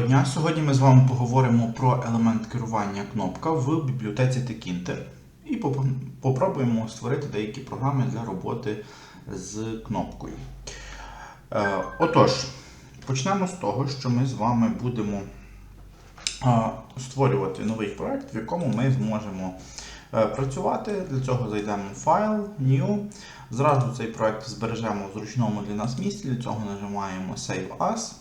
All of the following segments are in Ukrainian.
Доброго дня! Сьогодні ми з вами поговоримо про елемент керування кнопка в бібліотеці Tkinter і поп- попробуємо створити деякі програми для роботи з кнопкою. Е, Отож, почнемо з того, що ми з вами будемо створювати новий проект, в якому ми зможемо е, працювати. Для цього зайдемо в файл, New. Зразу цей проект збережемо в зручному для нас місці. Для цього нажимаємо Save As.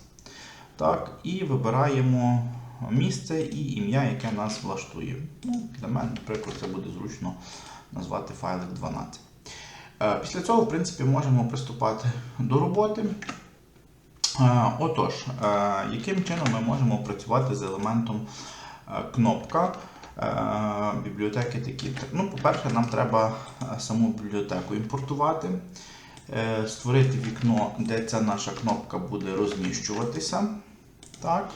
Так, і вибираємо місце і ім'я, яке нас влаштує. Ну, для мене, наприклад, це буде зручно назвати файлик 12. Е, Після цього, в принципі, можемо приступати до роботи. Е, Отож, е, яким чином ми можемо працювати з елементом кнопка бібліотеки такі? Ну, по-перше, нам треба саму бібліотеку імпортувати, створити вікно, де ця наша кнопка буде розміщуватися. Так.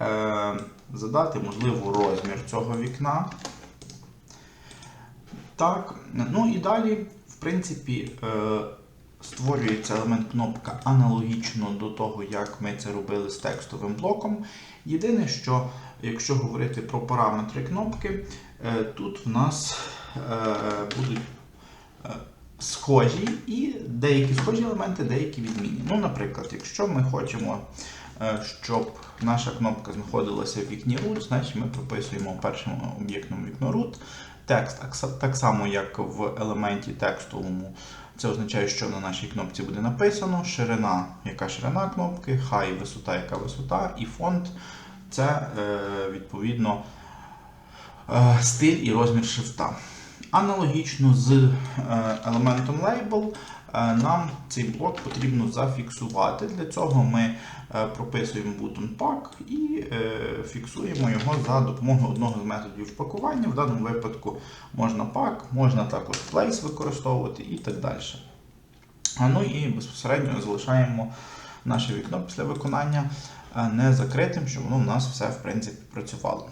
Е, Задати, можливо, розмір цього вікна. Так. Ну і далі, в принципі, е, створюється елемент кнопка аналогічно до того, як ми це робили з текстовим блоком. Єдине, що якщо говорити про параметри кнопки, е, тут в нас е, будуть е, схожі і деякі схожі елементи, деякі відмінні. Ну, наприклад, якщо ми хочемо, щоб наша кнопка знаходилася в вікні root, значить ми прописуємо першим об'єктом вікно root. Текст так само, як в елементі текстовому. Це означає, що на нашій кнопці буде написано, ширина, яка ширина кнопки, хай висота, яка висота, і фонд це е, відповідно е, стиль і розмір шрифта. Аналогічно з е, елементом label е, нам цей блок потрібно зафіксувати. Для цього ми е, прописуємо button pack і е, фіксуємо його за допомогою одного з методів впакування. В даному випадку можна pack, можна також place використовувати і так далі. Ну і безпосередньо залишаємо наше вікно після виконання е, не закритим, щоб воно в нас все в принципі працювало.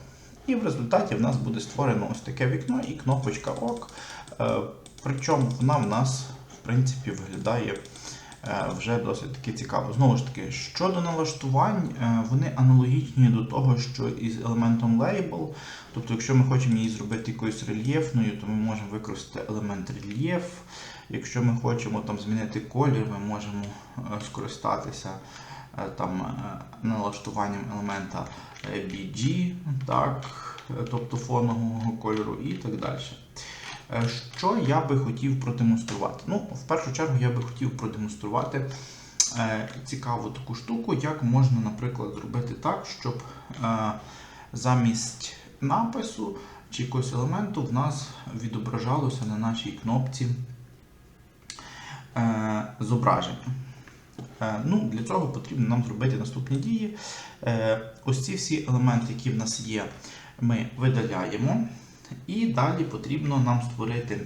І в результаті в нас буде створено ось таке вікно і кнопочка ОК. Е, Причому вона в нас, принципі, виглядає е, вже досить таки цікаво. Знову ж таки, щодо налаштувань, е, вони аналогічні до того, що із елементом Label. Тобто, якщо ми хочемо її зробити якоюсь рельєфною, то ми можемо використати елемент рельєф. Якщо ми хочемо там змінити колір, ми можемо е, скористатися там налаштуванням елемента BG, так, тобто фонового кольору і так далі. Е, Що я би хотів продемонструвати? Ну, в першу чергу я би хотів продемонструвати е, цікаву таку штуку, як можна, наприклад, зробити так, щоб е, замість напису чи якогось елементу в нас відображалося на нашій кнопці зображення. Ну, для цього потрібно нам зробити наступні дії. Ось ці всі елементи, які в нас є, ми видаляємо. І далі потрібно нам створити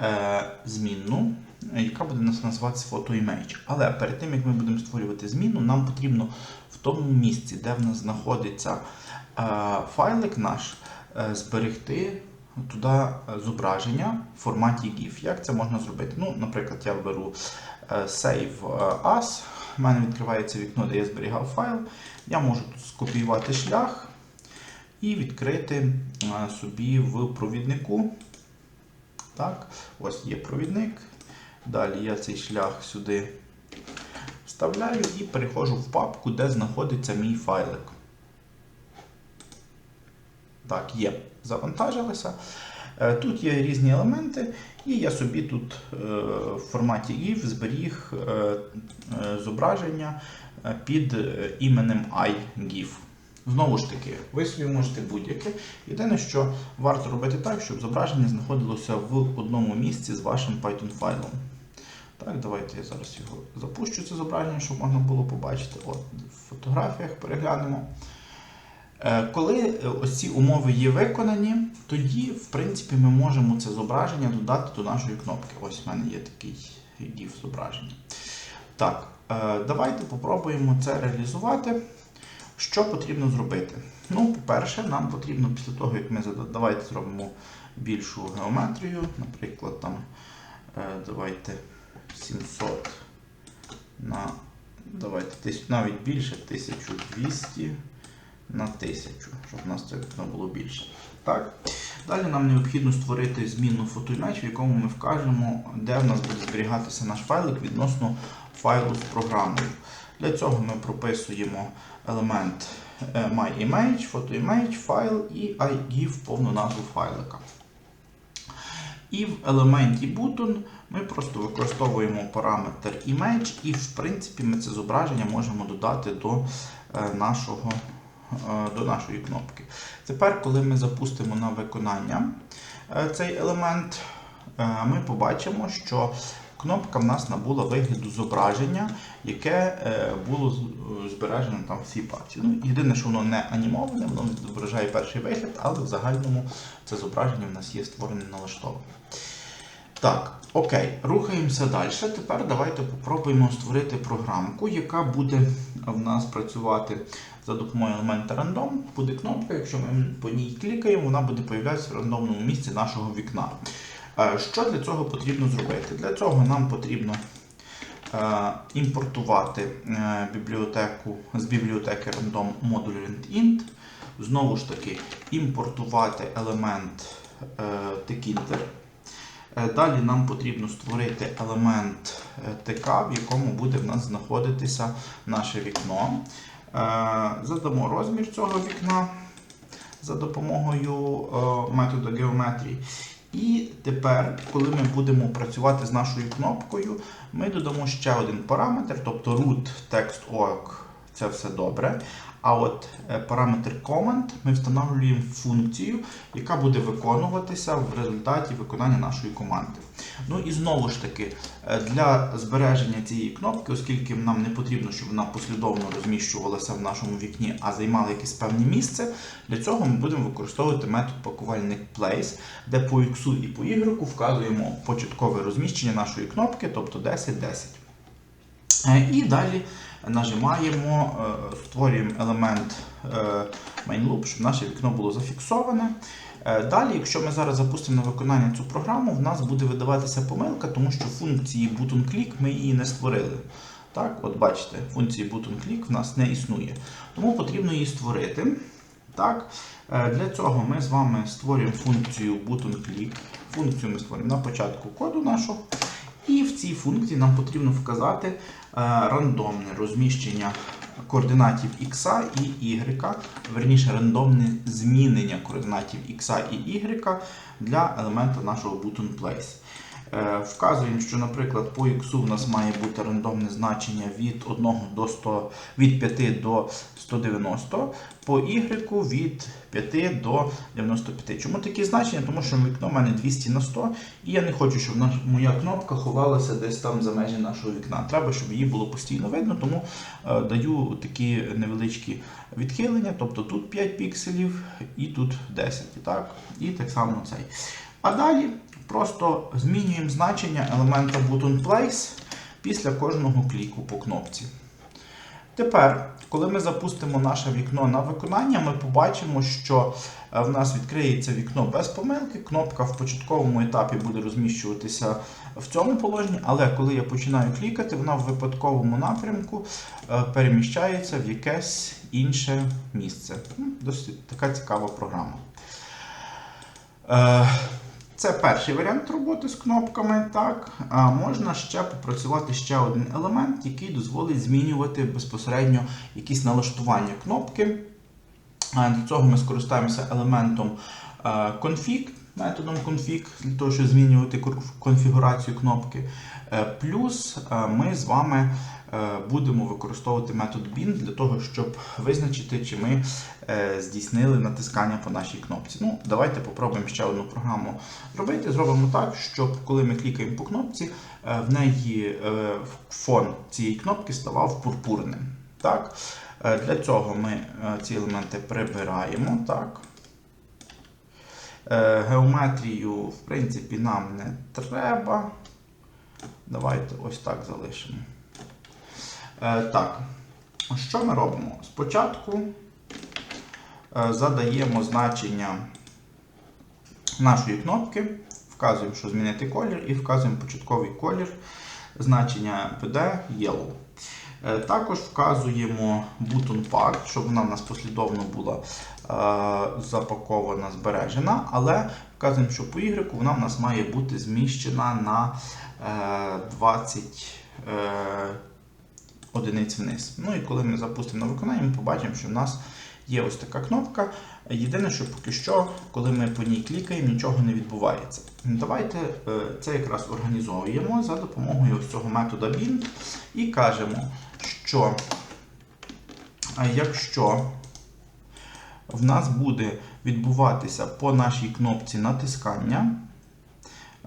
е, змінну, яка буде нас називатися photoimage. Але перед тим, як ми будемо створювати змінну, нам потрібно в тому місці, де в нас знаходиться е, файлик наш, е, зберегти туди зображення в форматі GIF. Як це можна зробити? Ну, Наприклад, я беру е, Save As, в мене відкривається вікно, де я зберігав файл. Я можу тут скопіювати шлях і відкрити е, собі в провіднику. Так, ось є провідник. Далі я цей шлях сюди вставляю і переходжу в папку, де знаходиться мій файлик. Так, є, завантажилося. Е, Тут є різні елементи, і я собі тут е, в форматі GIF зберіг е, е, зображення е, під е, іменем iGIF. Знову ж таки, ви собі можете будь-яке. Єдине, що варто робити так, щоб зображення знаходилося в одному місці з вашим Python файлом. Так, давайте я зараз його запущу, це зображення, щоб можна було побачити. От, в фотографіях переглянемо. Е, Коли е, ось ці умови є виконані, тоді, в принципі, ми можемо це зображення додати до нашої кнопки. Ось в мене є такий GIF зображення. Так, е, давайте попробуємо це реалізувати. Що потрібно зробити? Ну, по-перше, нам потрібно після того, як ми давайте зробимо більшу геометрію, наприклад, там е, давайте 700 на давайте навіть більше 1200 на 1000, щоб у нас це було більше. Так. Далі нам необхідно створити змінну фотоімеч, в якому ми вкажемо, де в нас буде зберігатися наш файлик відносно файлу з програмою. Для цього ми прописуємо елемент е, MyImage, FotoImage, файл і IGIF повну назву файлика. І в елементі button ми просто використовуємо параметр image, і в принципі ми це зображення можемо додати до е, нашого, е, до нашої кнопки. Тепер, коли ми запустимо на виконання цей елемент, ми побачимо, що кнопка в нас набула вигляду зображення, яке е, було е, збережено там в цій папці. Ну, єдине, що воно не анімоване, воно відображає перший вигляд, але в загальному це зображення в нас є створене налаштоване. Так, окей, рухаємося далі. Тепер давайте попробуємо створити програмку, яка буде в нас працювати за допомогою елемента random. Буде кнопка, якщо ми по ній клікаємо, вона буде появлятися в рандомному місці нашого вікна. Е, Що для цього потрібно зробити? Для цього нам потрібно е, імпортувати е, бібліотеку з бібліотеки random модуль randint. Знову ж таки, імпортувати елемент tkinter. Далі нам потрібно створити елемент ТК, в якому буде в нас знаходитися наше вікно. Задамо розмір цього вікна за допомогою методу геометрії. І тепер, коли ми будемо працювати з нашою кнопкою, ми додамо ще один параметр, тобто root text org, це все добре. А от е, параметр comment ми встановлюємо функцію, яка буде виконуватися в результаті виконання нашої команди. Ну і знову ж таки, е, для збереження цієї кнопки, оскільки нам не потрібно, щоб вона послідовно розміщувалася в нашому вікні, а займала якесь певне місце, для цього ми будемо використовувати метод пакувальник place, де по X і по Y вказуємо початкове розміщення нашої кнопки, тобто 10-10. Е, І далі нажимаємо, е, створюємо елемент е, main-loop, щоб наше вікно було зафіксоване. Далі, якщо ми зараз запустимо на виконання цю програму, в нас буде видаватися помилка, тому що функції button click ми її не створили. Так, от бачите, функції button click в нас не існує. Тому потрібно її створити. Так, Для цього ми з вами створюємо функцію button click. Функцію ми створюємо на початку коду нашого. І в цій функції нам потрібно вказати рандомне розміщення координатів x і y, верніше рандомне змінення координатів x і y для елемента нашого button place. Е, Вказуємо, що, наприклад, по x в нас має бути рандомне значення від 1 до 100, від 5 до 190, по y від 5 до 95. Чому такі значення? Тому що вікно в мене 200 на 100, і я не хочу, щоб моя кнопка ховалася десь там за межі нашого вікна. Треба, щоб її було постійно видно, тому е, даю такі невеличкі відхилення, тобто тут 5 пікселів і тут 10. Так? І так само цей. А далі просто змінюємо значення елемента button place після кожного кліку по кнопці. Тепер, коли ми запустимо наше вікно на виконання, ми побачимо, що е, в нас відкриється вікно без помилки. Кнопка в початковому етапі буде розміщуватися в цьому положенні, але коли я починаю клікати, вона в випадковому напрямку е, переміщається в якесь інше місце. Досить така цікава програма. Е, Це перший варіант роботи з кнопками. Так, а можна ще попрацювати ще один елемент, який дозволить змінювати безпосередньо якісь налаштування кнопки. Для цього ми скористаємося елементом е, config, методом config, для того, щоб змінювати конфігурацію кнопки. Е, Плюс е, ми з вами е, будемо використовувати метод bin для того, щоб визначити, чи ми здійснили натискання по нашій кнопці. Ну, давайте попробуємо ще одну програму зробити. Зробимо так, щоб коли ми клікаємо по кнопці, в неї фон цієї кнопки ставав пурпурним. Так? Для цього ми ці елементи прибираємо. Так? Е, Геометрію, в принципі, нам не треба. Давайте ось так залишимо. Е, Так, що ми робимо? Спочатку е, задаємо значення нашої кнопки, вказуємо, що змінити колір, і вказуємо початковий колір, значення PD Yellow. Е, Також вказуємо button pack, щоб вона в нас послідовно була е, запакована, збережена, але вказуємо, що по Y вона в нас має бути зміщена на е, 20 е, одиниць вниз. Ну і коли ми запустимо на виконання, ми побачимо, що в нас є ось така кнопка. Єдине, що поки що, коли ми по ній клікаємо, нічого не відбувається. Давайте це якраз організовуємо за допомогою ось цього метода bind і кажемо, що а якщо в нас буде відбуватися по нашій кнопці натискання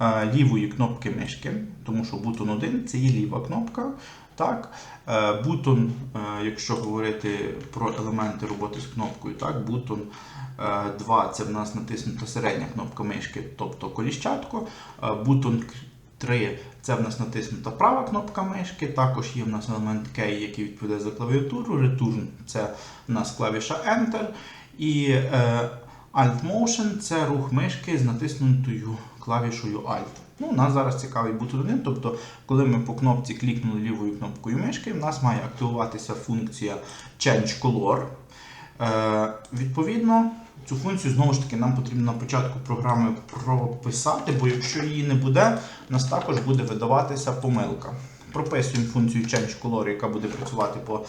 е, лівої кнопки мишки, тому що бутон 1 це є ліва кнопка. Так, Е, бутон, е, якщо говорити про елементи роботи з кнопкою, так, бутон 2 це в нас натиснута середня кнопка мишки, тобто коліщатко. Бутон 3 це в нас натиснута права кнопка мишки. Також є в нас елемент K, який відповідає за клавіатуру. Return це в нас клавіша Enter. І е, Alt Motion це рух мишки з натиснутою клавішою Alt. Ну, нас зараз цікавий бутон 1, тобто, коли ми по кнопці клікнули лівою кнопкою мишки, в нас має активуватися функція Change Color. Е, відповідно, цю функцію знову ж таки нам потрібно на початку програми прописати, бо якщо її не буде, у нас також буде видаватися помилка. Прописуємо функцію Change Color, яка буде працювати по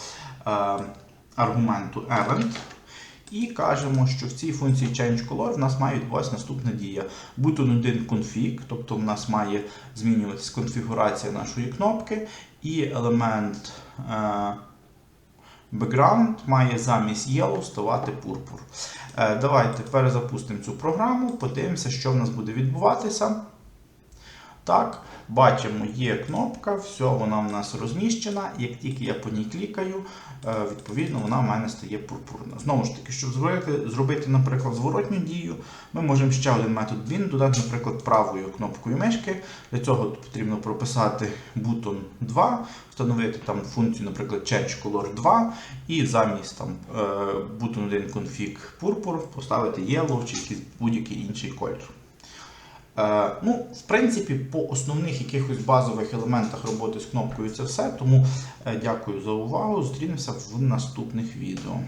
е, аргументу event. І кажемо, що в цій функції Change Color в нас має відбуватися наступна дія. Button 1 config, тобто в нас має змінюватися конфігурація нашої кнопки, і елемент е, background має замість yellow ставати purple. Е, давайте перезапустимо цю програму, подивимося, що в нас буде відбуватися. Так, бачимо, є кнопка, все, вона в нас розміщена. Як тільки я по ній клікаю, е, відповідно вона в мене стає пурпурна. Знову ж таки, щоб зробити, зробити, наприклад, зворотню дію, ми можемо ще один метод bin додати, наприклад, правою кнопкою мишки. Для цього потрібно прописати button 2, встановити там функцію, наприклад, change color 2, і замість там е, button 1 config purple поставити yellow чи будь-який інший колір. Е, ну, в принципі, по основних якихось базових елементах роботи з кнопкою це все. Тому е, дякую за увагу. Зустрінемося в наступних відео.